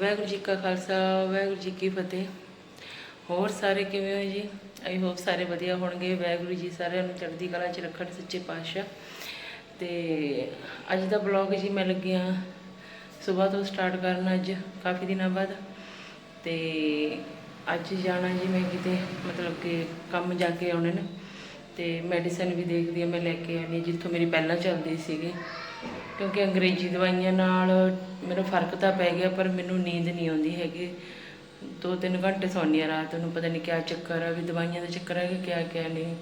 ਵਾਹਿਗੁਰੂ ਜੀ ਕਾ ਖਾਲਸਾ, ਵਾਹਿਗੁਰੂ ਜੀ ਕੀ ਫਤਿਹ। ਹੋਰ ਸਾਰੇ ਕਿਵੇਂ ਹੋ ਜੀ? ਆਈ ਹੋਪ ਸਾਰੇ ਵਧੀਆ ਹੋਣਗੇ। ਵਾਹਿਗੁਰੂ ਜੀ ਸਾਰਿਆਂ ਨੂੰ ਚੜ੍ਹਦੀ ਕਲਾ 'ਚ ਰੱਖਣ ਸੱਚੇ ਪਾਤਸ਼ਾਹ। ਤੇ ਅੱਜ ਦਾ ਬਲੌਗ ਜੀ ਮੈਂ ਲੱਗੀ ਹਾਂ ਸਵੇਰ ਤੋਂ ਸਟਾਰਟ ਕਰਨ ਅੱਜ, ਕਾਫੀ ਦਿਨਾਂ ਬਾਅਦ। ਤੇ ਅੱਜ ਜਾਣਾ ਜੀ ਮੈਂ ਕਿਤੇ, ਮਤਲਬ ਕਿ ਕੰਮ ਜਾ ਕੇ ਆਉਣੇ ਨੇ। ਤੇ ਮੈਡੀਸਨ ਵੀ ਦੇਖਦੀ ਹਾਂ ਮੈਂ ਲੈ ਕੇ ਆਉਣੀ ਹਾਂ, ਜਿੱਥੋਂ ਮੇਰੀ ਪਹਿਲਾਂ ਚੱਲਦੀ ਸੀਗੀ। ਕਿਉਂਕਿ ਅੰਗਰੇਜ਼ੀ ਦਵਾਈਆਂ ਨਾਲ ਮੈਨੂੰ ਫ਼ਰਕ ਤਾਂ ਪੈ ਗਿਆ, ਪਰ ਮੈਨੂੰ ਨੀਂਦ ਨਹੀਂ ਆਉਂਦੀ ਹੈਗੀ। ਦੋ ਤਿੰਨ ਘੰਟੇ ਸੌਂਦੀ ਆ ਰਾਤ ਨੂੰ, ਪਤਾ ਨਹੀਂ ਕਿਆ ਚੱਕਰ ਆ, ਵੀ ਦਵਾਈਆਂ ਦਾ ਚੱਕਰ ਹੈ ਕਿ ਕਿਆ ਕਿਆ ਨਹੀਂ।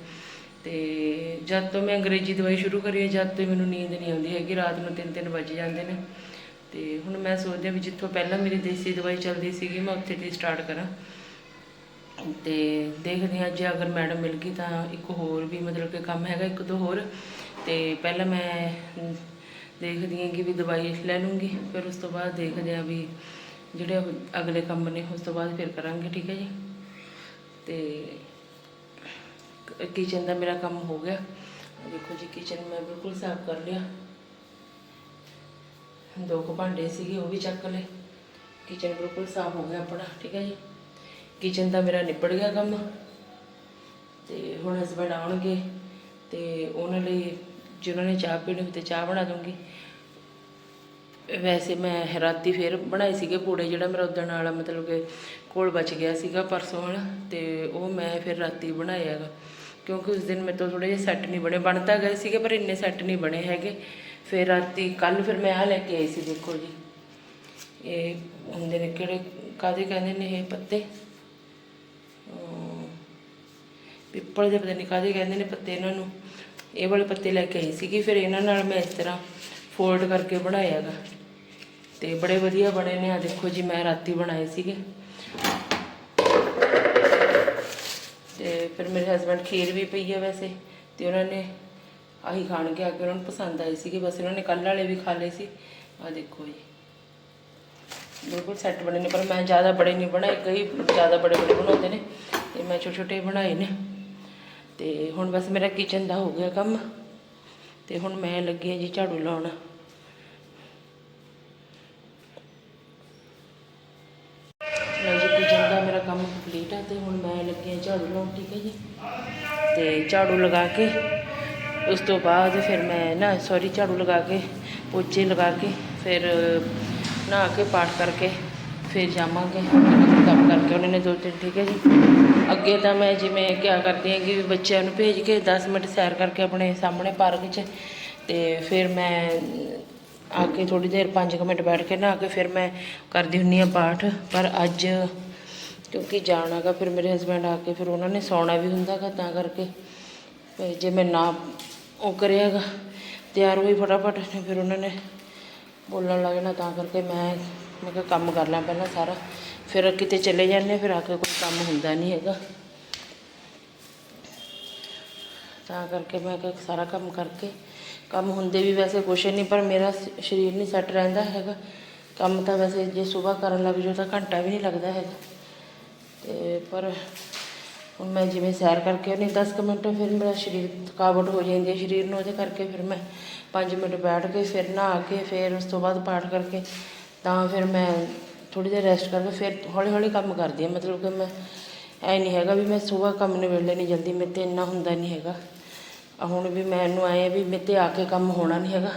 ਤੇ ਜਦ ਤੋਂ ਮੈਂ ਅੰਗਰੇਜ਼ੀ ਦਵਾਈ ਸ਼ੁਰੂ ਕਰੀ ਹੈ ਜਦ ਤੋਂ ਹੀ ਮੈਨੂੰ ਨੀਂਦ ਨਹੀਂ ਆਉਂਦੀ ਹੈਗੀ, ਰਾਤ ਨੂੰ 3-3 ਵਜ ਜਾਂਦੇ ਨੇ। ਤੇ ਹੁਣ ਮੈਂ ਸੋਚਦੀ ਹਾਂ ਵੀ ਜਿੱਥੋਂ ਪਹਿਲਾਂ ਮੇਰੀ ਦੇਸੀ ਦਵਾਈ ਚੱਲਦੀ ਸੀਗੀ, ਮੈਂ ਉੱਥੇ ਤੋਂ ਸਟਾਰਟ ਕਰਾਂ। ਤੇ ਦੇਖਦੇ ਹਾਂ ਜੇ ਅਗਰ ਮੈਡਮ ਮਿਲ ਗਈ ਤਾਂ ਇੱਕ ਹੋਰ ਵੀ ਮਤਲਬ ਕਿ ਕੰਮ ਹੈਗਾ, ਇੱਕ ਦੋ ਹੋਰ। ਤੇ ਪਹਿਲਾਂ ਮੈਂ ਦੇਖਦੀ ਹਾਂ ਕਿ ਵੀ ਦਵਾਈ ਲੈ ਲੂੰਗੀ, ਫਿਰ ਉਸ ਤੋਂ ਬਾਅਦ ਦੇਖਦੇ ਹਾਂ ਵੀ ਜਿਹੜੇ ਅਗਲੇ ਕੰਮ ਨੇ, ਉਸ ਤੋਂ ਬਾਅਦ ਫਿਰ ਕਰਾਂਗੇ, ਠੀਕ ਹੈ ਜੀ? ਤੇ ਕਿਚਨ ਦਾ ਮੇਰਾ ਕੰਮ ਹੋ ਗਿਆ। ਦੇਖੋ ਜੀ ਕਿਚਨ ਮੈਂ ਬਿਲਕੁਲ ਸਾਫ਼ ਕਰ ਲਿਆ। ਦੋ ਕੁ ਭਾਂਡੇ ਸੀਗੇ, ਉਹ ਵੀ ਚੱਕ ਲਏ। ਕਿਚਨ ਬਿਲਕੁਲ ਸਾਫ਼ ਹੋ ਗਿਆ ਆਪਣਾ, ਠੀਕ ਹੈ ਜੀ? ਕਿਚਨ ਦਾ ਮੇਰਾ ਨਿਪੜ ਗਿਆ ਕੰਮ। ਤੇ ਹੁਣ ਹਸਬੰਡ ਆਉਣਗੇ, ਤੇ ਉਹਨਾਂ ਲਈ ਜਿਨ੍ਹਾਂ ਨੇ ਚਾਹ ਪੀਣੀ ਹੋਵੇ ਤੇ ਚਾਹ ਬਣਾ ਦੂੰਗੀ ਵੈਸੇ ਮੈਂ ਰਾਤੀ ਫੇਰ ਬਣਾਏ ਸੀਗੇ ਪੂੜੇ ਜਿਹੜਾ ਮੇਰਾ ਉਦਣ ਵਾਲਾ ਮਤਲਬ ਕਿ ਕੋਲ ਬਚ ਗਿਆ ਸੀਗਾ ਪਰਸੋਂ ਵਾਲਾ ਤੇ ਉਹ ਮੈਂ ਫਿਰ ਰਾਤੀ ਬਣਾਇਆ ਹੈਗਾ ਕਿਉਂਕਿ ਉਸ ਦਿਨ ਮੇਰੇ ਤੋਂ ਥੋੜੇ ਜਿਹੇ ਸੈੱਟ ਨਹੀਂ ਬਣੇ ਬਣ ਤਾਂ ਗਏ ਸੀਗੇ ਪਰ ਇੰਨੇ ਸੈੱਟ ਨਹੀਂ ਬਣੇ ਹੈਗੇ। ਫਿਰ ਰਾਤੀ ਕੱਲ ਫਿਰ ਮੈਂ ਆ ਲੈ ਕੇ ਆਈ ਸੀ ਦੇਖੋ ਜੀ। ਇਹ ਹੁੰਦੇ ਨੇ ਕਿਹੜੇ ਕਾਦੇ ਕਹਿੰਦੇ ਨੇ ਇਹ ਪੱਤੇ? ਪਿੱਪਲ ਦੇ ਪਤਾ ਨਹੀਂ ਕਾਦੇ ਕਹਿੰਦੇ ਨੇ ਪੱਤੇ ਇਹਨਾਂ ਨੂੰ। ਇਹ ਵਾਲੇ ਪੱਤੇ ਲੈ ਕੇ ਆਈ ਸੀਗੀ, ਫਿਰ ਇਹਨਾਂ ਨਾਲ ਮੈਂ ਇਸ ਤਰ੍ਹਾਂ ਫੋਲਡ ਕਰਕੇ ਬਣਾਇਆ ਹੈਗਾ ਤੇ ਬੜੇ ਵਧੀਆ ਬਣੇ ਨੇ ਆ ਦੇਖੋ ਜੀ, ਮੈਂ ਰਾਤੀ ਬਣਾਏ ਸੀਗੇ। ਤੇ ਫਿਰ ਮੇਰੇ ਹਸਬੰਡ ਖੀਰ ਵੀ ਪਈ ਹੈ ਵੈਸੇ, ਤੇ ਉਹਨਾਂ ਨੇ ਆਹੀ ਖਾਣ ਕੇ ਆ ਕੇ ਉਹਨਾਂ ਨੂੰ ਪਸੰਦ ਆਏ ਸੀਗੇ, ਬਸ ਇਹਨਾਂ ਨੇ ਕੱਲ੍ਹ ਵਾਲੇ ਵੀ ਖਾ ਲਏ ਸੀ। ਆ ਦੇਖੋ ਜੀ। ਬਿਲਕੁਲ ਸੈੱਟ ਬਣੇ ਨੇ, ਪਰ ਮੈਂ ਜ਼ਿਆਦਾ ਬੜੇ ਨਹੀਂ ਬਣਾਏ, ਕਈ ਜ਼ਿਆਦਾ ਬੜੇ ਬੜੇ ਬਣਾਉਂਦੇ ਨੇ, ਤੇ ਮੈਂ ਛੋਟੇ ਛੋਟੇ ਬਣਾਏ ਨੇ। ਤੇ ਹੁਣ ਬਸ ਮੇਰਾ ਕਿਚਨ ਦਾ ਹੋ ਗਿਆ ਕੰਮ ਤੇ ਹੁਣ ਮੈਂ ਲੱਗੀ ਹਾਂ ਜੀ ਝਾੜੂ ਲਾਉਣ। ਲਓ ਜੀ ਕਿਚਨ ਦਾ ਮੇਰਾ ਕੰਮ ਕੰਪਲੀਟ ਹੈ ਤੇ ਹੁਣ ਮੈਂ ਲੱਗੀ ਹਾਂ ਝਾੜੂ ਲਾਉਣ, ਠੀਕ ਹੈ ਜੀ? ਤੇ ਝਾੜੂ ਲਗਾ ਕੇ ਉਸ ਤੋਂ ਬਾਅਦ ਫਿਰ ਮੈਂ ਨਾ ਸੌਰੀ ਝਾੜੂ ਲਗਾ ਕੇ, ਪੋਚੇ ਲਗਾ ਕੇ ਫਿਰ ਨਹਾ ਕੇ ਪਾਠ ਕਰਕੇ ਫਿਰ ਜਾਵਾਂਗੇ। ਕੰਮ ਕਰਕੇ ਉਹਨਾਂ ਨੇ ਦੋ ਤਿੰਨ, ਠੀਕ ਹੈ ਜੀ? ਅੱਗੇ ਤਾਂ ਮੈਂ ਜਿਵੇਂ ਕਿਆ ਕਰਦੀ ਹਾਂ ਕਿ ਬੱਚਿਆਂ ਨੂੰ ਭੇਜ ਕੇ 10 ਮਿੰਟ ਸੈਰ ਕਰਕੇ ਆਪਣੇ ਸਾਹਮਣੇ ਪਾਰਕ 'ਚ ਤੇ ਫਿਰ ਮੈਂ ਆ ਕੇ ਥੋੜੀ ਦੇਰ 5 ਮਿੰਟ ਬੈਠ ਕੇ ਨਹਾ ਕੇ ਫਿਰ ਮੈਂ ਕਰਦੀ ਹੁੰਨੀ ਆ ਪਾਠ। ਪਰ ਅੱਜ ਕਿਉਂਕਿ ਜਾਣਾਗਾ ਫਿਰ ਮੇਰੇ ਹਸਬੰਡ ਆ ਕੇ ਫਿਰ ਉਹਨਾਂ ਨੇ ਸੌਣਾ ਵੀ ਹੁੰਦਾਗਾ ਤਾਂ ਕਰਕੇ। ਜੇ ਮੈਂ ਨਾ ਉਹ ਕਰਿਆਗਾ ਤਿਆਰ ਹੋਈ ਫਟਾਫਟ, ਫਿਰ ਉਹਨਾਂ ਨੇ ਬੋਲਣ ਲੱਗ ਜਾਣਾ ਤਾਂ ਕਰਕੇ ਮੈਂ ਮੈਂ ਕਿਹਾ ਕੰਮ ਕਰ ਲਾਂ ਪਹਿਲਾਂ ਸਾਰਾ। ਫਿਰ ਕਿਤੇ ਚਲੇ ਜਾਂਦੇ ਫਿਰ ਆ ਕੇ ਕੋਈ ਕੰਮ ਹੁੰਦਾ ਨਹੀਂ ਹੈਗਾ। ਤਾਂ ਕਰਕੇ ਮੈਂ ਕਿਹਾ ਸਾਰਾ ਕੰਮ ਕਰਕੇ, ਕੰਮ ਹੁੰਦੇ ਵੀ ਵੈਸੇ ਕੁਛ ਨਹੀਂ, ਪਰ ਮੇਰਾ ਸ- ਸਰੀਰ ਨਹੀਂ ਸੈੱਟ ਰਹਿੰਦਾ ਹੈਗਾ। ਕੰਮ ਤਾਂ ਵੈਸੇ ਜੇ ਸਵੇਰ ਕਰਨ ਲੱਗ ਜਾਓ ਤਾਂ ਘੰਟਾ ਵੀ ਨਹੀਂ ਲੱਗਦਾ ਹੈਗਾ। ਤੇ ਪਰ ਹੁਣ ਮੈਂ ਜਿਵੇਂ ਸੈਰ ਕਰਕੇ ਨਹੀਂ 10 ਕੁ ਮਿੰਟ ਫਿਰ ਮੇਰਾ ਸਰੀਰ ਥਕਾਵਟ ਹੋ ਜਾਂਦੀ ਹੈ ਸਰੀਰ ਨੂੰ, ਉਹਦੇ ਕਰਕੇ ਫਿਰ ਮੈਂ 5 ਮਿੰਟ ਬੈਠ ਕੇ, ਫਿਰ ਨਹਾ ਕੇ, ਫਿਰ ਉਸ ਤੋਂ ਬਾਅਦ ਪਾਠ ਕਰਕੇ ਤਾਂ ਫਿਰ ਮੈਂ ਥੋੜ੍ਹੀ ਦੇਰ ਰੈਸਟ ਕਰਕੇ ਫਿਰ ਹੌਲੀ ਹੌਲੀ ਕੰਮ ਕਰਦੀ ਹਾਂ। ਮਤਲਬ ਕਿ ਮੈਂ ਐ ਨਹੀਂ ਹੈਗਾ ਵੀ ਮੈਂ ਸੁਬਾਹ ਕੰਮ ਨਿਬੇੜਨੇ ਨਹੀਂ ਜਲਦੀ ਮੇਰੇ ਤੇ ਇੰਨਾ ਹੁੰਦਾ ਨਹੀਂ ਹੈਗਾ। ਹੁਣ ਵੀ ਮੈਨੂੰ ਐਂ ਵੀ ਮੇਰੇ ਤੇ ਆ ਕੇ ਕੰਮ ਹੋਣਾ ਨਹੀਂ ਹੈਗਾ।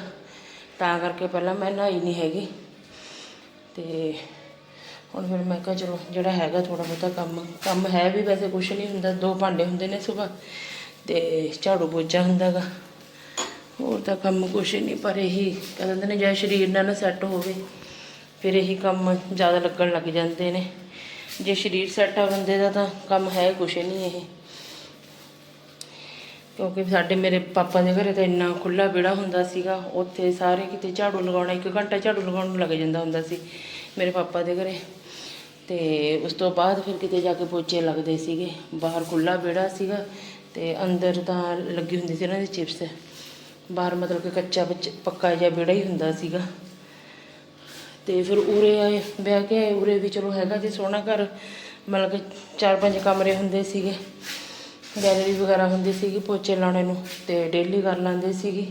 ਤਾਂ ਕਰਕੇ ਪਹਿਲਾਂ ਮੈਂ ਨਹਾਈ ਨਹੀਂ ਹੈਗੀ। ਤੇ ਹੁਣ ਫਿਰ ਮੈਂ ਕਿਹਾ ਚਲੋ, ਜਿਹੜਾ ਹੈਗਾ ਥੋੜਾ ਬਹੁਤਾ ਕੰਮ ਕੰਮ ਹੈ ਵੀ ਵੈਸੇ ਕੁਛ ਨਹੀਂ ਹੁੰਦਾ, ਦੋ ਭਾਂਡੇ ਹੁੰਦੇ ਨੇ ਸਵੇਰ ਤੇ ਝਾੜੂ ਪੋਚਾ ਹੁੰਦਾਗਾ ਹੋਰ ਤਾਂ ਕੰਮ ਕੁਛ ਨਹੀਂ, ਪਰ ਇਹੀ ਕਹਿੰਦੇ ਨੇ ਜੇ ਸਰੀਰ ਨਾਲ ਨਾ ਸੈੱਟ ਹੋਵੇ। ਫਿਰ ਇਹੀ ਕੰਮ ਜ਼ਿਆਦਾ ਲੱਗਣ ਲੱਗ ਜਾਂਦੇ ਨੇ। ਜੇ ਸਰੀਰ ਸੈੱਟ ਆ ਬੰਦੇ ਦਾ ਤਾਂ ਕੰਮ ਹੈ ਕੁਛ ਨਹੀਂ ਇਹ। ਕਿਉਂਕਿ ਸਾਡੇ ਮੇਰੇ ਪਾਪਾ ਦੇ ਘਰੇ ਤਾਂ ਇੰਨਾ ਖੁੱਲਾ ਵਿਹੜਾ ਹੁੰਦਾ ਸੀਗਾ, ਉੱਥੇ ਸਾਰੇ ਕਿਤੇ ਝਾੜੂ ਲਗਾਉਣਾ, ਇੱਕ ਘੰਟਾ ਝਾੜੂ ਲਗਾਉਣ ਨੂੰ ਲੱਗ ਜਾਂਦਾ ਹੁੰਦਾ ਸੀ ਮੇਰੇ ਪਾਪਾ ਦੇ ਘਰੇ। ਤੇ ਉਸ ਤੋਂ ਬਾਅਦ ਫਿਰ ਕਿਤੇ ਜਾ ਕੇ ਪੋਚੇ ਲੱਗਦੇ ਸੀਗੇ। ਬਾਹਰ ਖੁੱਲਾ ਵਿਹੜਾ ਸੀਗਾ ਤੇ ਅੰਦਰ ਤਾਂ ਲੱਗੀ ਹੁੰਦੀ ਸੀ ਇਹਨਾਂ ਦੀ ਚਿਪਸ। ਬਾਹਰ ਮਤਲਬ ਕਿ ਕੱਚਾ ਪੱਕਾ ਜਿਹਾ ਵਿਹੜਾ ਹੀ ਹੁੰਦਾ ਸੀਗਾ। ਤੇ ਫਿਰ ਉਰੇ ਆਏ ਵਿਆਹ ਕੇ ਆਏ ਉਰੇ ਵੀ ਚਲੋ ਹੈਗਾ ਜੀ ਸੋਹਣਾ ਘਰ। ਮਤਲਬ ਕਿ ਚਾਰ ਪੰਜ ਕਮਰੇ ਹੁੰਦੇ ਸੀਗੇ, ਗੈਲਰੀ ਵਗੈਰਾ ਹੁੰਦੀ ਸੀਗੀ ਪੋਚੇ ਲਾਉਣੇ ਨੂੰ ਤੇ ਡੇਲੀ ਕਰ ਲੈਂਦੇ ਸੀਗੀ,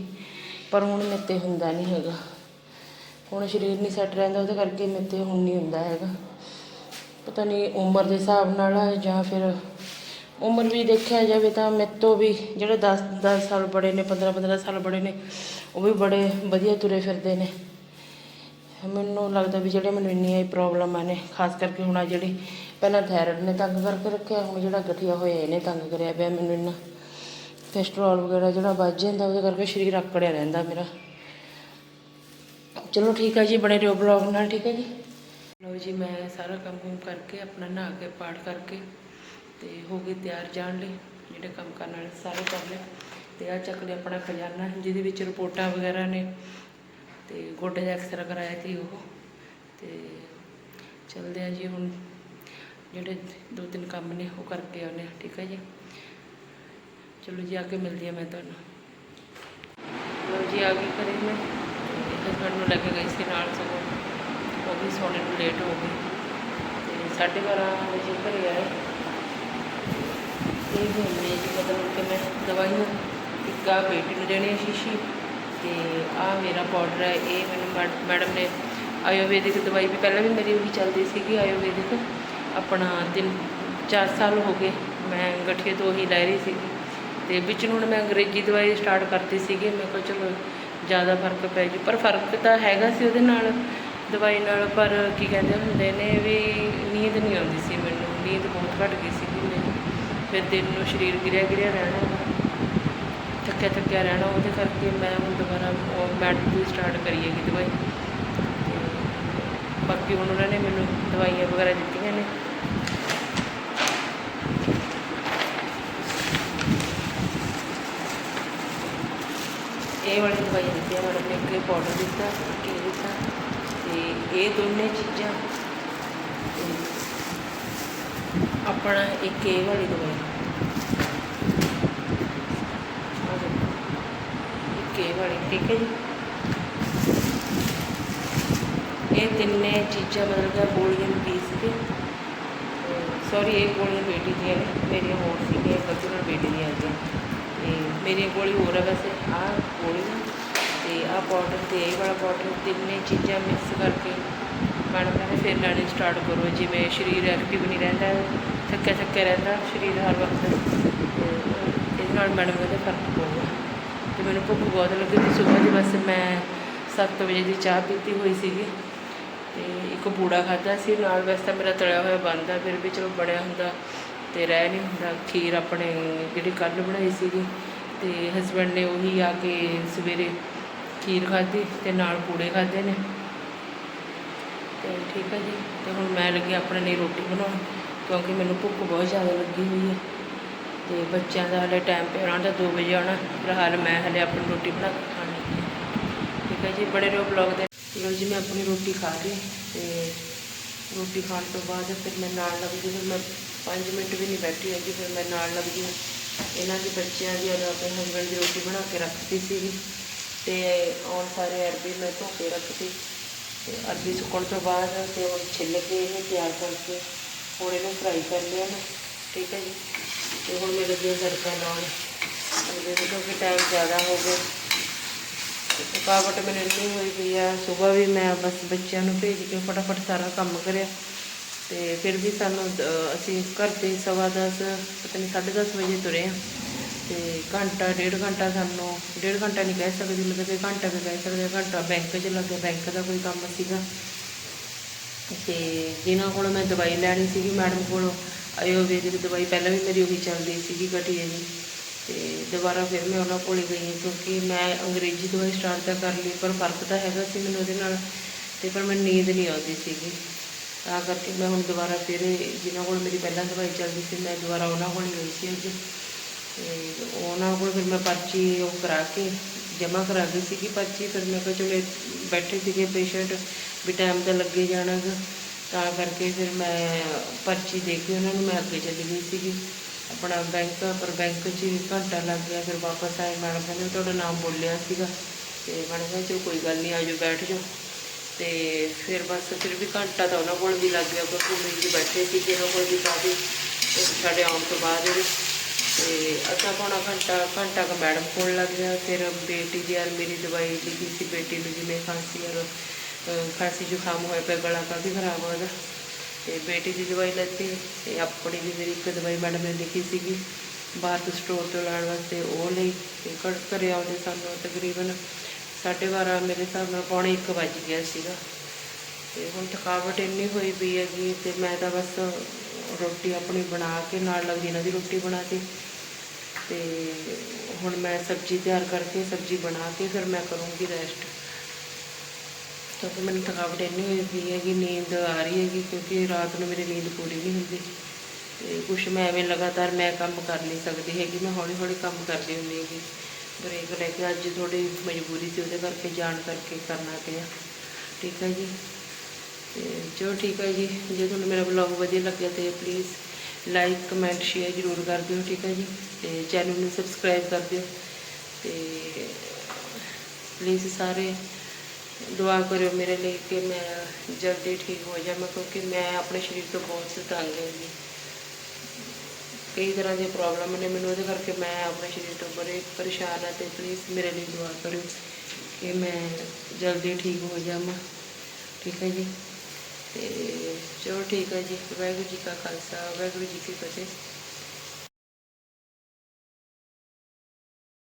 ਪਰ ਹੁਣ ਮੇਰੇ ਤੇ ਹੁੰਦਾ ਨਹੀਂ ਹੈਗਾ। ਹੁਣ ਸਰੀਰ ਨਹੀਂ ਸੈੱਟ ਰਹਿੰਦਾ, ਉਹਦੇ ਕਰਕੇ ਮੇਰੇ ਤੇ ਹੁਣ ਨਹੀਂ ਹੁੰਦਾ ਹੈਗਾ। ਪਤਾ ਨਹੀਂ ਉਮਰ ਦੇ ਹਿਸਾਬ ਨਾਲ ਜਾਂ ਫਿਰ ਉਮਰ ਵੀ ਦੇਖਿਆ ਜਾਵੇ ਤਾਂ ਮੇਰੇ ਤੋਂ ਵੀ ਜਿਹੜੇ 10 10 ਸਾਲ ਬੜੇ ਨੇ 15 15 ਸਾਲ ਬੜੇ ਨੇ, ਉਹ ਵੀ ਬੜੇ ਵਧੀਆ ਤੁਰੇ ਫਿਰਦੇ ਨੇ। ਮੈਨੂੰ ਲੱਗਦਾ ਵੀ ਜਿਹੜੇ ਮੈਨੂੰ ਇੰਨੀਆਂ ਹੀ ਪ੍ਰੋਬਲਮਾਂ ਨੇ, ਖਾਸ ਕਰਕੇ ਹੁਣ ਆ ਜਿਹੜੀ ਪਹਿਲਾਂ ਥਾਇਰਾਇਡ ਨੇ ਤੰਗ ਕਰਕੇ ਰੱਖਿਆ, ਹੁਣ ਜਿਹੜਾ ਗਠੀਆ ਹੋਇਆ ਇਹਨੇ ਤੰਗ ਕਰਿਆ ਪਿਆ ਮੈਨੂੰ ਇੰਨਾ। ਕੋਲੇਸਟ੍ਰੋਲ ਵਗੈਰਾ ਜਿਹੜਾ ਵੱਧ ਜਾਂਦਾ, ਉਹਦੇ ਕਰਕੇ ਸਰੀਰ ਆਕੜਿਆ ਰਹਿੰਦਾ ਮੇਰਾ। ਚਲੋ ਠੀਕ ਹੈ ਜੀ, ਬਣੇ ਰਹੋ ਬਲੌਗ ਨਾਲ, ਠੀਕ ਹੈ ਜੀ? ਲਓ ਜੀ, ਮੈਂ ਸਾਰਾ ਕੰਮ ਕੁਮ ਕਰਕੇ ਆਪਣਾ ਨਹਾ ਕੇ, ਪਾਠ ਕਰਕੇ ਤੇ ਹੋ ਗਈ ਤਿਆਰ ਜਾਣ ਲਈ। ਜਿਹੜੇ ਕੰਮ ਕਰਨ ਵਾਲੇ ਸਾਰੇ ਕਰ ਲਏ। ਤੇ ਆ ਚੱਕ ਲਿਆ ਆਪਣਾ ਖਜ਼ਾਨਾ, ਜਿਹਦੇ ਵਿੱਚ ਰਿਪੋਰਟਾਂ ਵਗੈਰਾ ਨੇ। ਤੇ ਗੋਡੇ ਦਾ ਐਕਸਰਾ ਕਰਾਇਆ ਸੀ ਉਹ। ਤੇ ਚਲਦੇ ਆ ਜੀ ਹੁਣ। ਜਿਹੜੇ ਦੋ ਤਿੰਨ ਕੰਮ ਨੇ ਉਹ ਕਰਕੇ ਆਉਨੇ ਆ, ਠੀਕ ਹੈ ਜੀ? ਚਲੋ ਜੀ, ਆ ਕੇ ਮਿਲਦੀ ਆ ਮੈਂ ਤੁਹਾਨੂੰ। ਲਓ ਜੀ, ਆ ਗਈ ਘਰੇ ਮੈਂ। ਹਸਬੈਂਡ ਨੂੰ ਲੈ ਕੇ ਗਈ ਸੀ ਨਾਲ, ਸਗੋਂ ਉਹ ਵੀ ਸੋਣੇ ਨੂੰ ਲੇਟ ਹੋ ਗਈ ਤੇ ਸਾਢੇ ਬਾਰਾਂ ਵਜੇ ਘਰੇ ਆਏ। ਇਹ ਮਹੀਨੇ ਜੀ ਮਤਲਬ ਕਿ ਮੈਂ ਦਵਾਈਆਂ, ਇੱਕ ਬੇਟੀ ਨੂੰ ਦੇਣੀ ਸ਼ੀਸ਼ੀ। ਤੇ ਆਹ ਮੇਰਾ ਪਾਊਡਰ ਹੈ, ਇਹ ਮੈਨੂੰ ਮੈਡ- ਮੈਡਮ ਨੇ ਆਯੁਰਵੈਦਿਕ ਦਵਾਈ ਵੀ ਪਹਿਲਾਂ ਵੀ ਮੇਰੀ ਉਹੀ ਚੱਲਦੀ ਸੀਗੀ ਆਯੁਰਵੈਦਿਕ। ਆਪਣਾ ਤਿੰਨ, ਚਾਰ ਸਾਲ ਹੋ ਗਏ ਮੈਂ ਗਠੀਏ ਤੋਂ ਹੀ ਲੈ ਰਹੀ ਸੀਗੀ। ਤੇ ਵਿੱਚ ਨੂੰ ਹੁਣ ਮੈਂ ਅੰਗਰੇਜ਼ੀ ਦਵਾਈ ਸਟਾਰਟ ਕਰਤੀ ਸੀਗੀ, ਮੈਂ ਕਿਹਾ ਚਲੋ ਜ਼ਿਆਦਾ ਫ਼ਰਕ ਪੈ ਜੂ। ਪਰ ਫ਼ਰਕ ਤਾਂ ਹੈਗਾ ਸੀ ਉਹਦੇ ਨਾਲ ਦਵਾਈ ਨਾਲ, ਪਰ ਕੀ ਕਹਿੰਦੇ ਹੁੰਦੇ ਨੇ ਵੀ ਨੀਂਦ ਨਹੀਂ ਆਉਂਦੀ ਸੀ ਮੈਨੂੰ। ਨੀਂਦ ਬਹੁਤ ਘੱਟ ਗਈ ਸੀਗੀ ਮੈਨੂੰ ਫਿਰ ਦਿਨ ਨੂੰ ਸਰੀਰ ਗਿਰਿਆ ਗਿਰਿਆ ਰਹਿਣਾ। ਥੱਕਿਆ ਥੱਕਿਆ ਰਹਿਣਾ, ਉਹਦੇ ਕਰਕੇ ਮੈਂ ਹੁਣ ਦੁਬਾਰਾ ਮੈਡੀਕਲ ਦੀ ਸਟਾਰਟ ਕਰੀ ਹੈਗੀ ਦਵਾਈ। ਤੇ ਬਾਕੀ ਹੁਣ ਉਹਨਾਂ ਨੇ ਮੈਨੂੰ ਦਵਾਈਆਂ ਵਗੈਰਾ ਦਿੱਤੀਆਂ ਨੇ। ਇਹ ਵਾਲੀ ਦਵਾਈ ਦਿੱਤੀ ਮੈਡਮ ਨੇ ਇੱਕ ਪਾਊਡਰ ਦਿੱਤਾ, ਇੱਕ ਦਿੱਤਾ, ਤੇ ਇਹ ਦੋਨੇ ਚੀਜ਼ਾਂ ਆਪਣਾ ਇੱਕ ਇਹ ਵਾਲੀ ਦਵਾਈ ਆਹ ਦੇਖੋ, ਇੱਕ ਇਹ ਵਾਲੀ, ਠੀਕ ਹੈ ਜੀ? ਇਹ ਤਿੰਨੇ ਚੀਜ਼ਾਂ ਮਤਲਬ ਕਿ ਗੋਲੀਆਂ ਨੂੰ ਪੀਸ ਕੇ ਸੌਰੀ ਇਹ ਗੋਲੀਆਂ ਬੇਟੀ ਦੀਆਂ ਨੇ ਮੇਰੀਆਂ ਹੋਰ ਸੀਗੀਆਂ ਗਲਤੀ ਨਾਲ ਬੇਟੀ ਦੀਆਂ ਆ ਗਈਆਂ ਤੇ ਮੇਰੀ ਗੋਲੀ ਹੋਰ ਹੈ ਵੈਸੇ ਆਹ ਗੋਲੀ ਆ ਤੇ ਆਹ ਪਾਊਡਰ ਤੇ ਇਹ ਵਾਲਾ ਪਾਊਡਰ ਤਿੰਨੇ ਚੀਜ਼ਾਂ ਮਿਕਸ ਕਰਕੇ ਮੈਡਮ ਕਹਿੰਦੇ ਫਿਰ ਲੈਣੀ ਸਟਾਰਟ ਕਰੋ, ਜਿਵੇਂ ਸਰੀਰ ਐਕਟਿਵ ਨਹੀਂ ਰਹਿੰਦਾ ਥੱਕਿਆ ਥੱਕਿਆ ਰਹਿੰਦਾ ਸਰੀਰ ਹਰ ਵਕਤ। ਤੇ ਇਹਦੇ ਨਾਲ ਮੈਡਮ ਕਹਿੰਦੇ ਫ਼ਰਕ ਪਊਗਾ। ਤੇ ਮੈਨੂੰ ਭੁੱਖ ਬਹੁਤ ਲੱਗੀ ਸੀ। ਸਵੇਰ ਦੀ ਬਸ ਮੈਂ 7 ਵਜੇ ਦੀ ਚਾਹ ਪੀਤੀ ਹੋਈ ਸੀਗੀ ਤੇ ਇੱਕ ਪੂੜਾ ਖਾਧਾ ਸੀ। ਨਾਲ ਵੈਸੇ ਤਾਂ ਮੇਰਾ ਤਲਿਆ ਹੋਇਆ ਬਣਦਾ ਫਿਰ ਵੀ ਚਲੋ ਬਣਿਆ ਹੁੰਦਾ ਤੇ ਰਹਿ ਨਹੀਂ ਹੁੰਦਾ। ਖੀਰ ਆਪਣੇ ਜਿਹੜੀ ਕੱਲ੍ਹ ਬਣਾਈ ਸੀਗੀ ਤੇ ਹਸਬੈਂਡ ਨੇ ਉਹੀ ਆ ਕੇ ਸਵੇਰੇ ਖੀਰ ਖਾਧੀ ਤੇ ਨਾਲ ਪੂੜੇ ਖਾਧੇ ਨੇ। ਤੇ ਠੀਕ ਹੈ ਜੀ। ਤੇ ਹੁਣ ਮੈਂ ਲੱਗੀ ਆਪਣੇ ਲਈ ਰੋਟੀ ਬਣਾਉਣ, ਕਿਉਂਕਿ ਮੈਨੂੰ ਭੁੱਖ ਬਹੁਤ ਜ਼ਿਆਦਾ ਲੱਗੀ ਹੋਈ ਹੈ ਤੇ ਬੱਚਿਆਂ ਦਾ ਹਲੇ ਟਾਈਮ ਪਿਆ, ਉਹਨਾਂ ਦਾ 2 ਵਜੇ ਆਉਣਾ। ਫਿਲਹਾਲ ਮੈਂ ਹਲੇ ਆਪਣੀ ਰੋਟੀ ਬਣਾ ਕੇ ਖਾਣੀ ਹੈ। ਠੀਕ ਹੈ ਜੀ ਬੜੇ ਰਹੋ ਬਲੌਗ ਦੇ। ਲਓ ਜੀ, ਮੈਂ ਆਪਣੀ ਰੋਟੀ ਖਾ ਲਈ ਤੇ ਰੋਟੀ ਖਾਣ ਤੋਂ ਬਾਅਦ ਫਿਰ ਮੈਂ ਨਾਲ ਲੱਗਦੀ ਫਿਰ ਮੈਂ 5 ਮਿੰਟ ਵੀ ਨਹੀਂ ਬੈਠੀ ਹੈਗੀ, ਫਿਰ ਮੈਂ ਨਾਲ ਲੱਗਦੀ ਗਈ ਇਹਨਾਂ ਦੇ ਬੱਚਿਆਂ ਦੀ ਔਰ ਆਪਣੇ ਹਸਬੈਂਡ ਦੀ ਰੋਟੀ ਬਣਾ ਕੇ ਰੱਖਤੀ ਸੀਗੀ ਤੇ ਔਰ ਸਾਰੇ ਅਰਬੀ ਮੈਂ ਧੋ ਕੇ ਰੱਖਤੀ। ਤੇ ਅਰਬੀ ਸੁੱਕਣ ਤੋਂ ਬਾਅਦ ਤੇ ਉਹ ਛਿੱਲ ਕੇ ਇਹਨੂੰ ਤਿਆਰ ਕਰਕੇ ਹੁਣ ਇਹਨੂੰ ਫਰਾਈ ਕਰ ਲਿਆ ਮੈਂ। ਠੀਕ ਹੈ ਜੀ। ਤੇ ਹੁਣ ਮੇਰੇ ਲੱਗੇ ਤੜਕਾ ਲਾਉਣ। ਅਗਲੇ ਦਿਨ ਕਿਉਂਕਿ ਟਾਈਮ ਜ਼ਿਆਦਾ ਹੋ ਗਿਆ। ਥਕਾਵਟ ਮੈਨੂੰ ਇੰਨੀ ਹੋਈ ਪਈ ਆ। ਸਵੇਰ ਵੀ ਮੈਂ ਬਸ ਬੱਚਿਆਂ ਨੂੰ ਭੇਜ ਕੇ ਫਟਾਫਟ ਸਾਰਾ ਕੰਮ ਕਰਿਆ। ਤੇ ਫਿਰ ਵੀ ਸਾਨੂੰ ਅਸੀਂ ਘਰ ਤੇ ਸਵਾ ਦਸ, ਪਤਾ ਨਹੀਂ ਸਾਢੇ ਦਸ ਵਜੇ ਤੁਰੇ ਆ। ਤੇ ਘੰਟਾ, ਡੇਢ ਘੰਟਾ ਸਾਨੂੰ, ਡੇਢ ਘੰਟਾ ਨਹੀਂ ਕਹਿ ਸਕਦੇ ਮਤਲਬ ਕਿ ਘੰਟਾ ਵੀ ਕਹਿ ਸਕਦੇ ਘੰਟਾ ਬੈਂਕ 'ਚ ਲੱਗਿਆ ਬੈਂਕ ਦਾ ਕੋਈ ਕੰਮ ਸੀਗਾ। ਤੇ ਜਿਨ੍ਹਾਂ ਕੋਲ ਮੈਂ ਦਵਾਈ ਲੈਣੀ ਸੀਗੀ, ਮੈਡਮ ਕੋਲੋਂ ਆਯੁਰਵੇਦਿਕ ਦਵਾਈ ਪਹਿਲਾਂ ਵੀ ਮੇਰੀ ਉਹੀ ਚੱਲਦੀ ਸੀਗੀ ਗਠੀਏ ਦੀ ਤੇ ਦੁਬਾਰਾ ਫਿਰ ਮੈਂ ਉਹਨਾਂ ਕੋਲ ਗਈ ਕਿਉਂਕਿ ਮੈਂ ਅੰਗਰੇਜ਼ੀ ਦਵਾਈ ਸਟਾਰਟ ਤਾਂ ਕਰ ਲਈ, ਪਰ ਫ਼ਰਕ ਤਾਂ ਹੈਗਾ ਸੀ ਮੈਨੂੰ ਉਹਦੇ ਨਾਲ ਤੇ ਪਰ ਮੈਨੂੰ ਨੀਂਦ ਨਹੀਂ ਆਉਂਦੀ ਸੀਗੀ। ਤਾਂ ਕਰਕੇ ਮੈਂ ਹੁਣ ਦੁਬਾਰਾ ਫਿਰ ਜਿਨ੍ਹਾਂ ਕੋਲ ਮੇਰੀ ਪਹਿਲਾਂ ਦਵਾਈ ਚੱਲਦੀ ਸੀ, ਮੈਂ ਦੁਬਾਰਾ ਉਹਨਾਂ ਕੋਲ ਗਈ ਸੀ ਅੱਜ। ਤੇ ਉਹਨਾਂ ਕੋਲ ਫਿਰ ਮੈਂ ਪਰਚੀ ਉਹ ਕਰਾ ਕੇ, ਜਮ੍ਹਾਂ ਕਰਾ ਗਈ ਸੀਗੀ ਪਰਚੀ, ਫਿਰ ਮੈਂ ਕਿਹਾ ਚਲੋ ਬੈਠੇ ਸੀਗੇ ਪੇਸ਼ੈਂਟ ਵੀ ਟਾਈਮ ਤਾਂ ਲੱਗੇ ਜਾਣਾ ਤਾਂ ਕਰਕੇ ਫਿਰ ਮੈਂ ਪਰਚੀ ਦੇ ਕੇ ਉਹਨਾਂ ਨੂੰ ਮੈਂ ਅੱਗੇ ਚਲੀ ਗਈ ਸੀਗੀ। ਆਪਣਾ ਬੈਂਕ, ਪਰ ਬੈਂਕ 'ਚ ਹੀ ਘੰਟਾ ਲੱਗ ਗਿਆ, ਫਿਰ ਵਾਪਸ ਆਏ। ਮੈਡਮ ਕਹਿੰਦੇ ਤੁਹਾਡਾ ਨਾਮ ਬੋਲਿਆ ਸੀਗਾ। ਤੇ ਮੈਡਮ ਕਹਿੰਦੇ ਚਲੋ ਕੋਈ ਗੱਲ ਨਹੀਂ ਆਜੋ ਬੈਠ ਜਾਓ। ਤੇ ਫਿਰ ਬਸ ਫਿਰ ਵੀ ਘੰਟਾ ਤਾਂ ਉਹਨਾਂ ਕੋਲ ਵੀ ਲੱਗ ਗਿਆ, ਕਿਉਂਕਿ ਉਹ ਜੀ ਬੈਠੇ ਸੀ ਉਹਨਾਂ ਕੋਲ ਵੀ ਕਾਫੀ ਸਾਡੇ ਆਉਣ ਤੋਂ ਬਾਅਦ ਵੀ ਤੇ ਅੱਧਾ ਪੌਣਾ ਘੰਟਾ ਘੰਟਾ ਕੁ ਮੈਡਮ ਕੋਲ ਲੱਗ ਗਿਆ। ਫਿਰ ਬੇਟੀ ਦੀ ਯਾਰ ਮੇਰੀ ਦਵਾਈ ਲਿਖੀ ਸੀ, ਬੇਟੀ ਨੂੰ ਜਿਵੇਂ ਖਾਂਸੀ ਔਰ ਖਾਂਸੀ ਜ਼ੁਕਾਮ ਹੋਇਆ ਪਿਆ, ਗਲਾ ਕਾਫੀ ਖਰਾਬ ਹੋਇਆ ਉਹਦਾ ਤੇ ਬੇਟੀ ਦੀ ਦਵਾਈ ਲੈਤੀ ਤੇ ਆਪਣੀ ਵੀ ਮੇਰੀ ਇੱਕ ਦਵਾਈ ਮੈਡਮ ਨੇ ਲਿਖੀ ਸੀਗੀ, ਬਾਹਰ ਤੋਂ ਸਟੋਰ ਤੋਂ ਲੈਣ ਵਾਸਤੇ ਉਹ ਲਈ ਤੇ ਘਰ, ਘਰੇ ਆਉਂਦੇ ਸਾਨੂੰ ਤਕਰੀਬਨ 12:30 ਮੇਰੇ ਹਿਸਾਬ ਨਾਲ ਪੌਣੇ 1 ਵੱਜ ਗਿਆ ਸੀਗਾ। ਤੇ ਹੁਣ ਥਕਾਵਟ ਇੰਨੀ ਹੋਈ ਪਈ ਹੈਗੀ ਤੇ ਮੈਂ ਤਾਂ ਬਸ ਰੋਟੀ ਆਪਣੀ ਬਣਾ ਕੇ ਨਾਲ ਲੱਗਦੀ ਇਹਨਾਂ ਦੀ ਰੋਟੀ ਬਣਾਤੀ। ਤੇ ਹੁਣ ਮੈਂ ਸਬਜ਼ੀ ਤਿਆਰ ਕਰਕੇ ਸਬਜ਼ੀ ਬਣਾ ਕੇ ਫਿਰ ਮੈਂ ਕਰੂੰਗੀ ਰੈਸਟ ਕਿਉਂਕਿ ਮੈਨੂੰ ਥਕਾਵਟ ਇੰਨੀ ਹੋਈ ਪਈ ਹੈਗੀ, ਨੀਂਦ ਆ ਰਹੀ ਹੈਗੀ ਕਿਉਂਕਿ ਰਾਤ ਨੂੰ ਮੇਰੀ ਨੀਂਦ ਪੂਰੀ ਨਹੀਂ ਹੁੰਦੀ। ਤੇ ਕੁਛ ਮੈਂ ਐਵੇਂ ਲਗਾਤਾਰ ਮੈਂ ਕੰਮ ਕਰ ਨਹੀਂ ਸਕਦੀ ਹੈਗੀ, ਮੈਂ ਹੌਲੀ ਹੌਲੀ ਕੰਮ ਕਰਦੀ ਹੁੰਦੀ ਹੈਗੀ। ਬ੍ਰੇਕ ਲੈ ਕੇ ਅੱਜ ਥੋੜੀ ਮਜਬੂਰੀ ਸੀ, ਉਹਦੇ ਕਰਕੇ ਜਾਣ ਕਰਕੇ ਕਰਨਾ ਪਿਆ। ਠੀਕ ਹੈ ਜੀ? ਤੇ ਚਲੋ ਠੀਕ ਹੈ ਜੀ, ਜੇ ਤੁਹਾਨੂੰ ਮੇਰਾ ਵਲੌਗ ਵਧੀਆ ਲੱਗਿਆ ਤੇ ਪਲੀਜ਼ ਲਾਈਕ ਕਮੈਂਟ ਸ਼ੇਅਰ ਜ਼ਰੂਰ ਕਰ ਦਿਓ, ਠੀਕ ਹੈ ਜੀ? ਤੇ ਚੈਨਲ ਨੂੰ ਸਬਸਕ੍ਰਾਈਬ ਕਰ ਦਿਓ। ਤੇ ਪਲੀਜ਼ ਸਾਰੇ ਦੁਆ ਕਰਿਓ ਮੇਰੇ ਲਈ ਕਿ ਮੈਂ ਜਲਦੀ ਠੀਕ ਹੋ ਜਾਵਾਂ, ਕਿਉਂਕਿ ਮੈਂ ਆਪਣੇ ਸਰੀਰ ਤੋਂ ਬਹੁਤ ਤੰਗ ਹਾਂ। ਜੀ ਕਈ ਤਰ੍ਹਾਂ ਦੀਆਂ ਪ੍ਰੋਬਲਮ ਨੇ ਮੈਨੂੰ, ਉਹਦੇ ਕਰਕੇ ਮੈਂ ਆਪਣੇ ਸਰੀਰ ਤੋਂ ਬੜੇ ਪਰੇਸ਼ਾਨ ਹਾਂ ਤੇ ਪਲੀਜ਼ ਮੇਰੇ ਲਈ ਦੁਆ ਕਰਿਓ ਕਿ ਮੈਂ ਜਲਦੀ ਠੀਕ ਹੋ ਜਾਵਾਂ। ਠੀਕ ਹੈ ਜੀ? ਤੇ ਚਲੋ ਠੀਕ ਹੈ ਜੀ। ਵਾਹਿਗੁਰੂ ਜੀ ਕਾ ਖਾਲਸਾ, ਵਾਹਿਗੁਰੂ ਜੀ ਕੀ ਫਤਿਹ।